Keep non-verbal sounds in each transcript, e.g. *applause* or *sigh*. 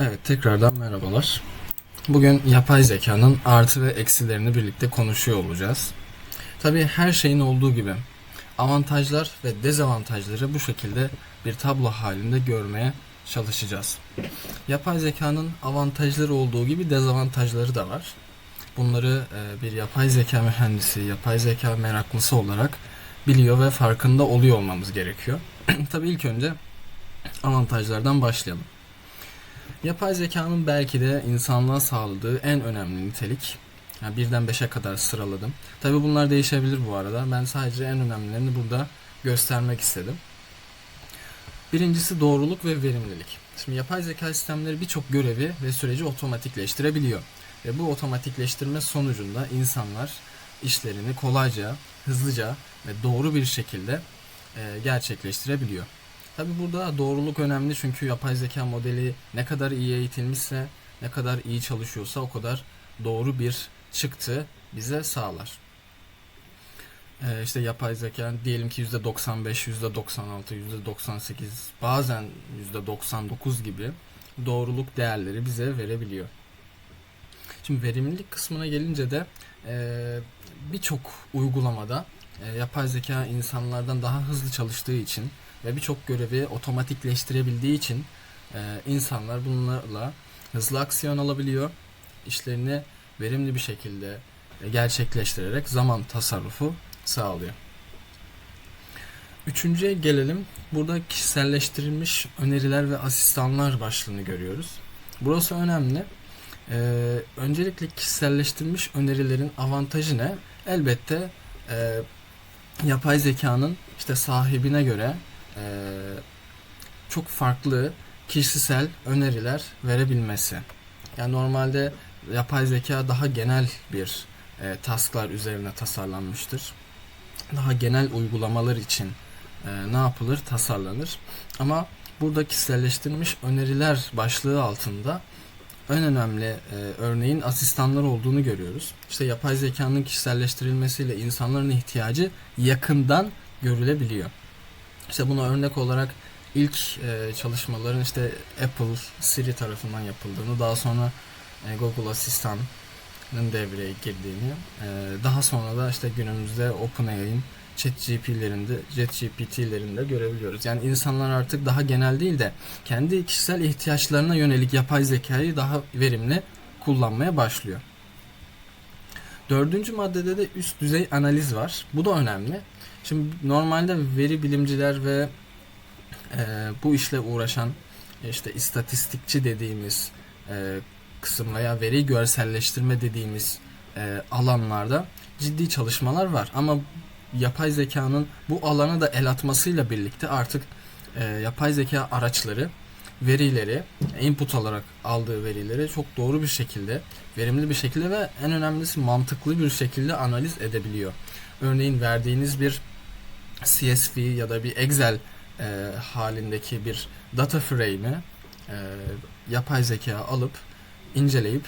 Evet tekrardan merhabalar. Bugün yapay zekanın artı ve eksilerini birlikte konuşuyor olacağız. Tabii her şeyin olduğu gibi avantajlar ve dezavantajları bu şekilde bir tablo halinde görmeye çalışacağız. Yapay zekanın avantajları olduğu gibi dezavantajları da var. Bunları e, bir yapay zeka mühendisi, yapay zeka meraklısı olarak biliyor ve farkında oluyor olmamız gerekiyor. *clears throat* Tabii ilk önce avantajlardan başlayalım. Yapay zekanın belki de insanlığa sağladığı en önemli nitelik. Yani birden beşe kadar sıraladım. Tabi bunlar değişebilir bu arada. Ben sadece en önemlilerini burada göstermek istedim. Birincisi doğruluk ve verimlilik. Şimdi yapay zeka sistemleri birçok görevi ve süreci otomatikleştirebiliyor. Ve bu otomatikleştirme sonucunda insanlar işlerini kolayca, hızlıca ve doğru bir şekilde e, gerçekleştirebiliyor. Tabi burada doğruluk önemli çünkü yapay zeka modeli ne kadar iyi eğitilmişse, ne kadar iyi çalışıyorsa o kadar doğru bir çıktı bize sağlar. Ee, işte yapay zeka diyelim ki %95, %96, %98 bazen %99 gibi doğruluk değerleri bize verebiliyor. Şimdi verimlilik kısmına gelince de e, birçok uygulamada e, yapay zeka insanlardan daha hızlı çalıştığı için ve birçok görevi otomatikleştirebildiği için e, insanlar bunlarla hızlı aksiyon alabiliyor. İşlerini verimli bir şekilde e, gerçekleştirerek zaman tasarrufu sağlıyor. Üçüncüye gelelim. Burada kişiselleştirilmiş öneriler ve asistanlar başlığını görüyoruz. Burası önemli. Ee, öncelikle kişiselleştirilmiş önerilerin avantajı ne? Elbette e, yapay zekanın işte sahibine göre çok farklı kişisel öneriler verebilmesi. Yani normalde yapay zeka daha genel bir e, tasklar üzerine tasarlanmıştır. Daha genel uygulamalar için e, ne yapılır? Tasarlanır. Ama burada kişiselleştirilmiş öneriler başlığı altında en önemli e, örneğin asistanlar olduğunu görüyoruz. İşte yapay zekanın kişiselleştirilmesiyle insanların ihtiyacı yakından görülebiliyor. İşte buna örnek olarak ilk e, çalışmaların işte Apple Siri tarafından yapıldığını, daha sonra e, Google Asistan'ın devreye girdiğini, e, daha sonra da işte günümüzde OpenAI'nin ChatGPT'lerinde, ChatGPT'lerinde görebiliyoruz. Yani insanlar artık daha genel değil de kendi kişisel ihtiyaçlarına yönelik yapay zekayı daha verimli kullanmaya başlıyor. Dördüncü maddede de üst düzey analiz var. Bu da önemli. Şimdi normalde veri bilimciler ve e, bu işle uğraşan işte istatistikçi dediğimiz e, kısım veya veri görselleştirme dediğimiz e, alanlarda ciddi çalışmalar var. Ama yapay zekanın bu alana da el atmasıyla birlikte artık e, yapay zeka araçları verileri input olarak aldığı verileri çok doğru bir şekilde, verimli bir şekilde ve en önemlisi mantıklı bir şekilde analiz edebiliyor. Örneğin verdiğiniz bir CSV ya da bir Excel e, halindeki bir data frame'i e, yapay zeka alıp inceleyip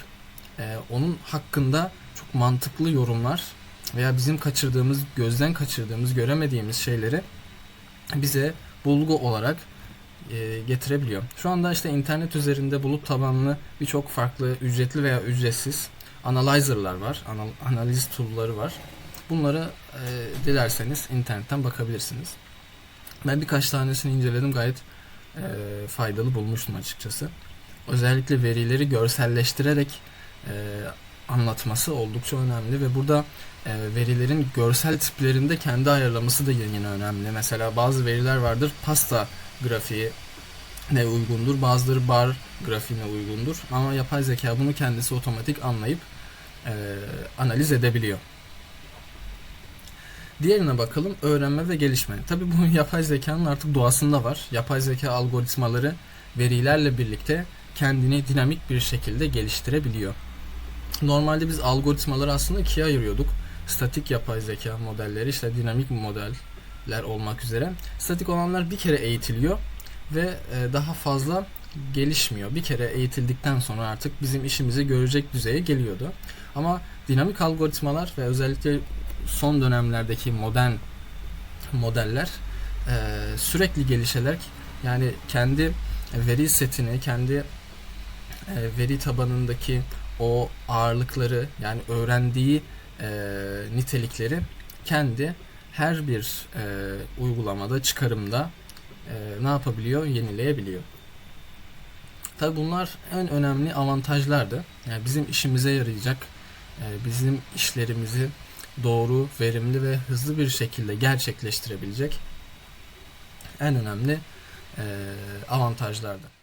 e, onun hakkında çok mantıklı yorumlar veya bizim kaçırdığımız, gözden kaçırdığımız, göremediğimiz şeyleri bize bulgu olarak e, getirebiliyor. Şu anda işte internet üzerinde bulut tabanlı birçok farklı ücretli veya ücretsiz analyzer'lar var, anal- analiz tool'ları var. Bunları e, dilerseniz internetten bakabilirsiniz. Ben birkaç tanesini inceledim gayet e, faydalı bulmuştum açıkçası. Özellikle verileri görselleştirerek e, anlatması oldukça önemli ve burada e, verilerin görsel tiplerinde kendi ayarlaması da yine önemli. Mesela bazı veriler vardır pasta grafiği ne uygundur, bazıları bar grafiğine uygundur ama yapay zeka bunu kendisi otomatik anlayıp e, analiz edebiliyor. Diğerine bakalım öğrenme ve gelişme. Tabi bu *laughs* yapay zekanın artık doğasında var. Yapay zeka algoritmaları verilerle birlikte kendini dinamik bir şekilde geliştirebiliyor. Normalde biz algoritmaları aslında ikiye ayırıyorduk. Statik yapay zeka modelleri işte dinamik modeller olmak üzere. Statik olanlar bir kere eğitiliyor ve e, daha fazla gelişmiyor. Bir kere eğitildikten sonra artık bizim işimizi görecek düzeye geliyordu. Ama dinamik algoritmalar ve özellikle son dönemlerdeki modern modeller e, sürekli gelişerek yani kendi veri setini, kendi e, veri tabanındaki o ağırlıkları yani öğrendiği nitelikleri kendi her bir e, uygulamada, çıkarımda e, ne yapabiliyor? Yenileyebiliyor. Tabi bunlar en önemli avantajlardı. Yani bizim işimize yarayacak, e, bizim işlerimizi doğru, verimli ve hızlı bir şekilde gerçekleştirebilecek en önemli e, avantajlardı.